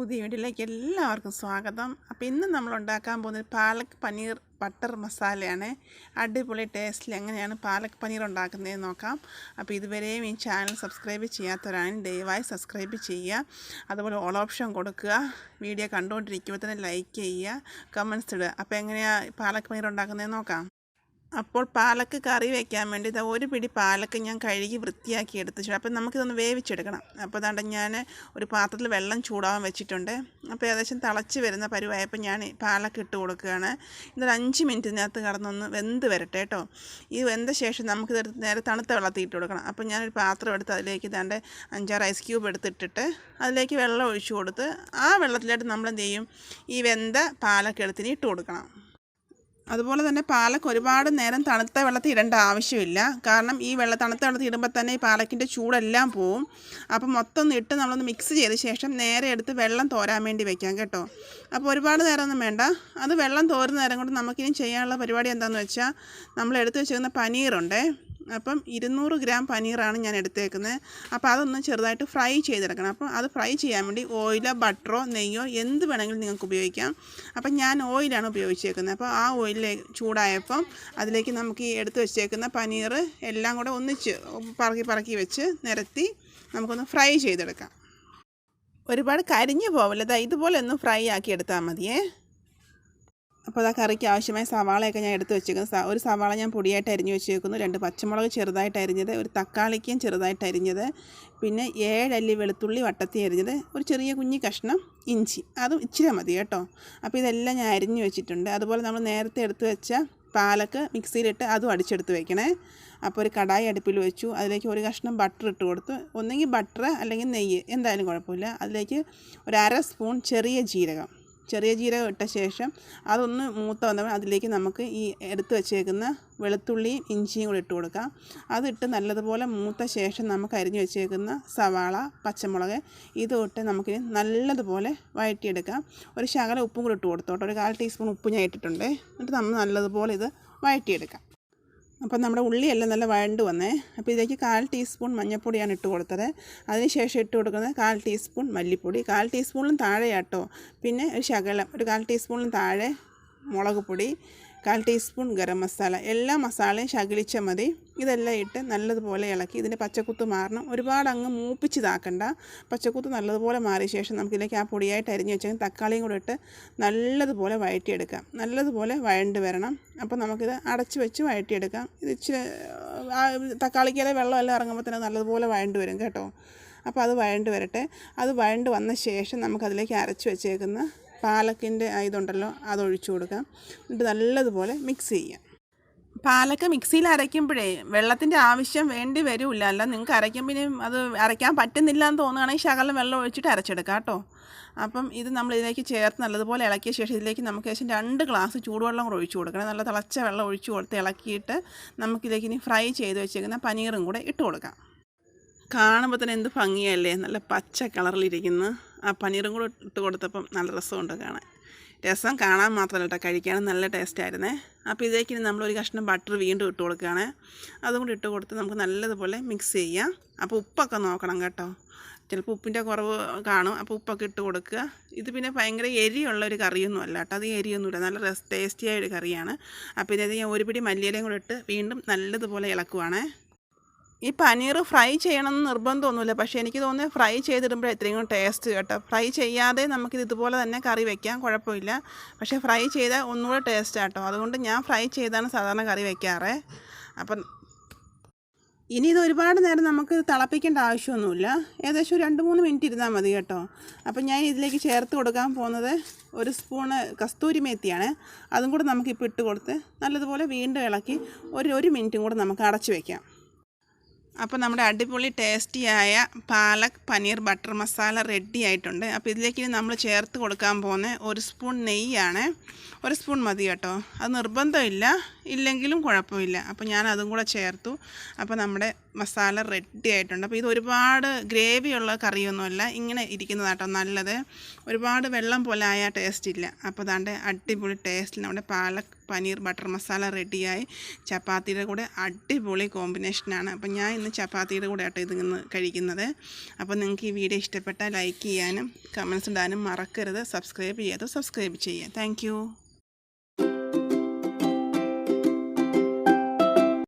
പുതിയ വീട്ടിലേക്ക് എല്ലാവർക്കും സ്വാഗതം. അപ്പോൾ ഇന്ന് നമ്മൾ ഉണ്ടാക്കാൻ പോകുന്നത് പാലക് പനീർ ബട്ടർ മസാലയാണ്. അടിപൊളി ടേസ്റ്റിൽ എങ്ങനെയാണ് പാലക് പനീർ ഉണ്ടാക്കുന്നതെന്ന് നോക്കാം. അപ്പോൾ ഇതുവരെയും ഈ ചാനൽ സബ്സ്ക്രൈബ് ചെയ്യാത്തവരാണ് ദയവായി സബ്സ്ക്രൈബ് ചെയ്യുക. അതുപോലെ ഓൾ ഓപ്ഷൻ കൊടുക്കുക. വീഡിയോ കണ്ടുകൊണ്ടിരിക്കുമ്പോൾ തന്നെ ലൈക്ക് ചെയ്യുക. കമൻസ് ഇടുക. അപ്പോൾ എങ്ങനെയാണ് പാലക് പനീർ ഉണ്ടാക്കുന്നതെന്ന് നോക്കാം. അപ്പോൾ പാലക്ക് കറി വെക്കാൻ വേണ്ടി ദാ ഒരു പിടി പാലക്ക് ഞാൻ കഴുകി വൃത്തിയാക്കി എടുത്തു അപ്പോൾ നമുക്കിതൊന്ന് വേവിച്ചെടുക്കണം. അപ്പോൾ അതാണ്ട് ഞാൻ ഒരു പാത്രത്തിൽ വെള്ളം ചൂടാവാൻ വെച്ചിട്ടുണ്ട്. അപ്പോൾ ഏകദേശം തിളച്ച് വരുന്ന പരുവായപ്പോൾ ഞാൻ പാലക്ക് ഇട്ട് കൊടുക്കുകയാണ്. ഇതൊരു അഞ്ച് മിനിറ്റിനകത്ത് കടന്നൊന്ന് വെന്ത് വരട്ടെ കേട്ടോ. ഈ വെന്ത ശേഷം നമുക്കിത് നേരെ തണുത്ത വെള്ളത്തിൽ ഇട്ട് കൊടുക്കണം. അപ്പോൾ ഞാനൊരു പാത്രം എടുത്ത് അതിലേക്ക് ഇതാണ്ട് അഞ്ചാറ് ഐസ് ക്യൂബ് എടുത്തിട്ടിട്ട് അതിലേക്ക് വെള്ളം ഒഴിച്ചു കൊടുത്ത് ആ വെള്ളത്തിലായിട്ട് നമ്മൾ എന്ത് ചെയ്യും ഈ വെന്ത പാലക്കെടുത്തിന് ഇട്ട് കൊടുക്കണം. അതുപോലെ തന്നെ പാലക്ക് ഒരുപാട് നേരം തണുത്ത വെള്ളത്തിൽ ഇടേണ്ട ആവശ്യമില്ല. കാരണം ഈ വെള്ള തണുത്ത വെള്ളത്തിൽ ഇടുമ്പോൾ തന്നെ ഈ പാലക്കിന്റെ ചൂടെല്ലാം പോവും. അപ്പോൾ മൊത്തം ഒന്ന് ഇട്ട് നമ്മളൊന്ന് മിക്സ് ചെയ്ത ശേഷം നേരെ എടുത്ത് വെള്ളം തോരാൻ വേണ്ടി വെക്കാം കേട്ടോ. അപ്പോൾ ഒരുപാട് നേരമൊന്നും വേണ്ട. അത് വെള്ളം തോരുന്ന നേരം കൊണ്ട് നമുക്കിനി ചെയ്യാനുള്ള പരിപാടി എന്താണെന്ന് വെച്ചാൽ നമ്മൾ എടുത്ത് വെച്ചിരുന്ന പനീറുണ്ടേ അപ്പം ഇരുന്നൂറ് ഗ്രാം പനീറാണ് ഞാൻ എടുത്തേക്കുന്നത്. അപ്പോൾ അതൊന്ന് ചെറുതായിട്ട് ഫ്രൈ ചെയ്തെടുക്കണം. അപ്പം അത് ഫ്രൈ ചെയ്യാൻ വേണ്ടി ഓയിലോ ബട്ടറോ നെയ്യോ എന്ത് വേണമെങ്കിലും നിങ്ങൾക്ക് ഉപയോഗിക്കാം. അപ്പം ഞാൻ ഓയിലാണ് ഉപയോഗിച്ചേക്കുന്നത്. അപ്പോൾ ആ ഓയിലിൽ ചൂടായപ്പം അതിലേക്ക് നമുക്ക് ഈ എടുത്ത് വെച്ചേക്കുന്ന പനീർ എല്ലാം കൂടെ ഒന്നിച്ച് പറക്കി പറക്കി വെച്ച് നിരത്തി നമുക്കൊന്ന് ഫ്രൈ ചെയ്തെടുക്കാം. ഒരുപാട് കരിഞ്ഞു പോവില്ല. ഇതുപോലെ ഒന്ന് ഫ്രൈ ആക്കി എടുത്താൽ മതിയേ. അപ്പോൾ ആ കറിക്ക് ആവശ്യമായ സവാളയൊക്കെ ഞാൻ എടുത്ത് വെച്ചേക്കുന്നു. ഒരു സവാള ഞാൻ പൊടിയായിട്ട് അരിഞ്ഞ് വെച്ചേക്കുന്നു. രണ്ട് പച്ചമുളക് ചെറുതായിട്ട് അരിഞ്ഞത് ഒരു തക്കാളിക്കും ചെറുതായിട്ട് അരിഞ്ഞത് പിന്നെ ഏഴല്ലി വെളുത്തുള്ളി വട്ടത്തി അരിഞ്ഞത് ഒരു ചെറിയ കുഞ്ഞി കഷ്ണം ഇഞ്ചി. അതും ഇച്ചിരി മതി കേട്ടോ. അപ്പോൾ ഇതെല്ലാം ഞാൻ അരിഞ്ഞ് വെച്ചിട്ടുണ്ട്. അതുപോലെ നമ്മൾ നേരത്തെ എടുത്ത് വെച്ച പാലക്ക് മിക്സിയിലിട്ട് അതും അടിച്ചെടുത്ത് വെക്കണേ. അപ്പോൾ ഒരു കടായി അടുപ്പിൽ വെച്ചു. അതിലേക്ക് ഒരു കഷ്ണം ബട്ടർ ഇട്ട് കൊടുത്തു. ഒന്നെങ്കിൽ ബട്ടർ അല്ലെങ്കിൽ നെയ്യ് എന്തായാലും കുഴപ്പമില്ല. അതിലേക്ക് ഒരു അര സ്പൂൺ ചെറിയ ജീരകം. ചെറിയ ജീരകം ഇട്ട ശേഷം അതൊന്ന് മൂത്ത വന്നപ്പോൾ അതിലേക്ക് നമുക്ക് ഈ എടുത്ത് വെച്ചേക്കുന്ന വെളുത്തുള്ളിയും ഇഞ്ചിയും കൂടി ഇട്ട് കൊടുക്കാം. അതിട്ട് നല്ലതുപോലെ മൂത്ത ശേഷം നമുക്ക് അരിഞ്ഞ് വെച്ചേക്കുന്ന സവാള പച്ചമുളക് ഇതും ഇട്ട് നമുക്ക് നല്ലതുപോലെ വഴറ്റിയെടുക്കാം. ഒരു ശകലം ഉപ്പും കൂടി ഇട്ട് കൊടുത്തോട്ടെ. ഒരു കാൽ ടീസ്പൂൺ ഉപ്പ് ഞാൻ ഇട്ടിട്ടുണ്ട്. എന്നിട്ട് നമ്മൾ നല്ലതുപോലെ ഇത് വഴറ്റിയെടുക്കാം. അപ്പം നമ്മുടെ ഉള്ളിയെല്ലാം നല്ല വഴണ്ട് വന്നേ. അപ്പോൾ ഇതിലേക്ക് കാൽ ടീസ്പൂൺ മഞ്ഞൾപ്പൊടിയാണ് ഇട്ട് കൊടുത്തത്. അതിനുശേഷം ഇട്ട് കൊടുക്കുന്നത് കാൽ ടീസ്പൂൺ മല്ലിപ്പൊടി കാൽ ടീസ്പൂണിലും താഴെയാട്ടോ. പിന്നെ ഒരു ശകലം ഒരു കാൽ ടീസ്പൂണിലും താഴെ മുളക് പൊടി കാൽ ടീസ്പൂൺ ഗരം മസാല. എല്ലാ മസാലയും ശകലിച്ച മതി. ഇതെല്ലാം ഇട്ട് നല്ലതുപോലെ ഇളക്കി ഇതിന്റെ പച്ചക്കുത്ത് മാറണം. ഒരുപാട് അങ്ങ് മൂപ്പിച്ചിതാക്കണ്ട. പച്ചക്കുത്ത് നല്ലതുപോലെ മാറിയ ശേഷം നമുക്കിതിലേക്ക് ആ പൊടിയായിട്ട് അരിഞ്ഞ് വെച്ചാൽ തക്കാളിയും കൂടെ ഇട്ട് നല്ലതുപോലെ വഴറ്റിയെടുക്കാം. നല്ലതുപോലെ വഴണ്ട് വരണം. അപ്പോൾ നമുക്കിത് അടച്ച് വെച്ച് വഴറ്റിയെടുക്കാം. ഇത് ഇച്ചിരി വെള്ളം വെള്ളമെല്ലാം ഇറങ്ങുമ്പോൾ തന്നെ നല്ലതുപോലെ വഴണ്ട് വരും കേട്ടോ. അപ്പോൾ അത് വഴണ്ട് വരട്ടെ. അത് വഴണ്ട് വന്ന ശേഷം നമുക്കതിലേക്ക് അരച്ച് വെച്ചേക്കുന്ന പാലക്കിന്റെ ഇതുണ്ടല്ലോ അതൊഴിച്ചു കൊടുക്കാം. എന്നിട്ട് നല്ലതുപോലെ മിക്സ് ചെയ്യാം. പാലക്ക മിക്സിയിൽ അരയ്ക്കുമ്പോഴേ വെള്ളത്തിന്റെ ആവശ്യം വേണ്ടി വരില്ല. അല്ല നിങ്ങൾക്ക് അരയ്ക്കുമ്പോൾ അത് അരയ്ക്കാൻ പറ്റുന്നില്ല എന്ന് തോന്നുകയാണെങ്കിൽ ശകലം വെള്ളം ഒഴിച്ചിട്ട് അരച്ചെടുക്കാം കേട്ടോ. അപ്പം ഇത് നമ്മൾ ഇതിലേക്ക് ചേർത്ത് നല്ലതുപോലെ ഇളക്കിയ ശേഷം ഇതിലേക്ക് നമുക്ക് ശേഷം രണ്ട് ഗ്ലാസ് ചൂടുവെള്ളം കൂടെ ഒഴിച്ചു കൊടുക്കണം. നല്ല തിളച്ച വെള്ളം ഒഴിച്ചു കൊടുത്ത് ഇളക്കിയിട്ട് നമുക്കിതിലേക്ക് ഇനി ഫ്രൈ ചെയ്ത് വെച്ചേക്കുന്ന പനീറും കൂടെ ഇട്ട് കൊടുക്കാം. കാണുമ്പോൾ തന്നെ എന്ത് ഭംഗിയല്ലേ? നല്ല പച്ച കളറിലിരിക്കുന്ന ആ പനീറും കൂടെ ഇട്ട് കൊടുത്തപ്പം നല്ല രസമുണ്ട് കാണാൻ. രസം കാണാൻ മാത്രമല്ല കേട്ടോ കഴിക്കാനും നല്ല ടേസ്റ്റ് ആയിരുന്നേ അപ്പോൾ ഇതിലേക്ക് നമ്മളൊരു കഷ്ണം ബട്ടർ വീണ്ടും ഇട്ട് കൊടുക്കുകയാണ്. അതും കൂടി ഇട്ട് കൊടുത്ത് നമുക്ക് നല്ലതുപോലെ മിക്സ് ചെയ്യാം. അപ്പോൾ ഉപ്പൊക്കെ നോക്കണം കേട്ടോ. ചിലപ്പോൾ ഉപ്പിന്റെ കുറവ് കാണും അപ്പോൾ ഉപ്പൊക്കെ ഇട്ട് കൊടുക്കുക. ഇത് പിന്നെ ഭയങ്കര എരിയുള്ള ഒരു കറിയൊന്നും അല്ല കേട്ടോ അത് എരിയൊന്നുമില്ല. നല്ല ടേസ്റ്റിയായ ഒരു കറിയാണ്. അപ്പോൾ ഇതിനകത്ത് ഞാൻ ഒരു പിടി മല്ലിയിലയും കൂടെ ഇട്ട് വീണ്ടും നല്ലതുപോലെ ഇളക്കുവാണേ. ഈ പനീർ ഫ്രൈ ചെയ്യണമെന്ന് നിർബന്ധമൊന്നുമില്ല. പക്ഷേ എനിക്ക് തോന്നുന്നത് ഫ്രൈ ചെയ്തിടുമ്പോൾ ഇത്രയും കൂടെ ടേസ്റ്റ് കേട്ടോ. ഫ്രൈ ചെയ്യാതെ നമുക്കിത് ഇതുപോലെ തന്നെ കറി വെക്കാം കുഴപ്പമില്ല. പക്ഷേ ഫ്രൈ ചെയ്താൽ ഒന്നുകൂടെ ടേസ്റ്റ് കേട്ടോ അതുകൊണ്ട് ഞാൻ ഫ്രൈ ചെയ്താണ് സാധാരണ കറി വെക്കാറ്. അപ്പം ഇനി ഇത് ഒരുപാട് നേരം നമുക്ക് തിളപ്പിക്കേണ്ട ആവശ്യമൊന്നുമില്ല. ഏകദേശം രണ്ട് മൂന്ന് മിനിറ്റ് ഇരുന്നാൽ മതി കേട്ടോ. അപ്പം ഞാൻ ഇതിലേക്ക് ചേർത്ത് കൊടുക്കാൻ പോകുന്നത് ഒരു സ്പൂണ് കസ്തൂരി മേത്തിയാണ്. അതും കൂടെ നമുക്കിപ്പോൾ ഇട്ട് കൊടുത്ത് നല്ലതുപോലെ വീണ്ടും ഇളക്കി ഒരു ഒരു മിനിറ്റും കൂടെ നമുക്ക് അടച്ചു വയ്ക്കാം അപ്പോൾ നമ്മുടെ അടിപൊളി ടേസ്റ്റിയായ പാലക് പനീർ ബട്ടർ മസാല റെഡി ആയിട്ടുണ്ട്. അപ്പോൾ ഇതിലേക്ക് നമ്മൾ ചേർത്ത് കൊടുക്കാൻ പോകുന്ന ഒരു സ്പൂൺ നെയ്യാണ്. ഒരു സ്പൂൺ മതി കേട്ടോ. അത് നിർബന്ധമില്ല. ഇല്ലെങ്കിലും കുഴപ്പമില്ല. അപ്പോൾ ഞാൻ അതും കൂടെ ചേർത്തു. അപ്പോൾ നമ്മുടെ മസാല റെഡി ആയിട്ടുണ്ട്. അപ്പോൾ ഇത് ഒരുപാട് ഗ്രേവിയുള്ള കറിയൊന്നുമല്ല. ഇങ്ങനെ ഇരിക്കുന്നതാട്ടോ നല്ലത്. ഒരുപാട് വെള്ളം പോലെ ആയ ടേസ്റ്റ് ഇല്ല. അപ്പോൾ അതാണ്ട് അടിപൊളി ടേസ്റ്റിൽ നമ്മുടെ പാലക് പനീർ ബട്ടർ മസാല റെഡിയായി. ചപ്പാത്തിയുടെ കൂടെ അടിപൊളി കോമ്പിനേഷനാണ് അപ്പം ഞാൻ ഇന്ന് ചപ്പാത്തിയുടെ കൂടെ ആട്ടോ ഇത് ഇന്ന് കഴിക്കുന്നത്. അപ്പോൾ നിങ്ങൾക്ക് ഈ വീഡിയോ ഇഷ്ടപ്പെട്ടാൽ ലൈക്ക് ചെയ്യാനും കമൻസ് ഇടാനും മറക്കരുത്. സബ്സ്ക്രൈബ് ചെയ്യാതെ സബ്സ്ക്രൈബ് ചെയ്യുക താങ്ക്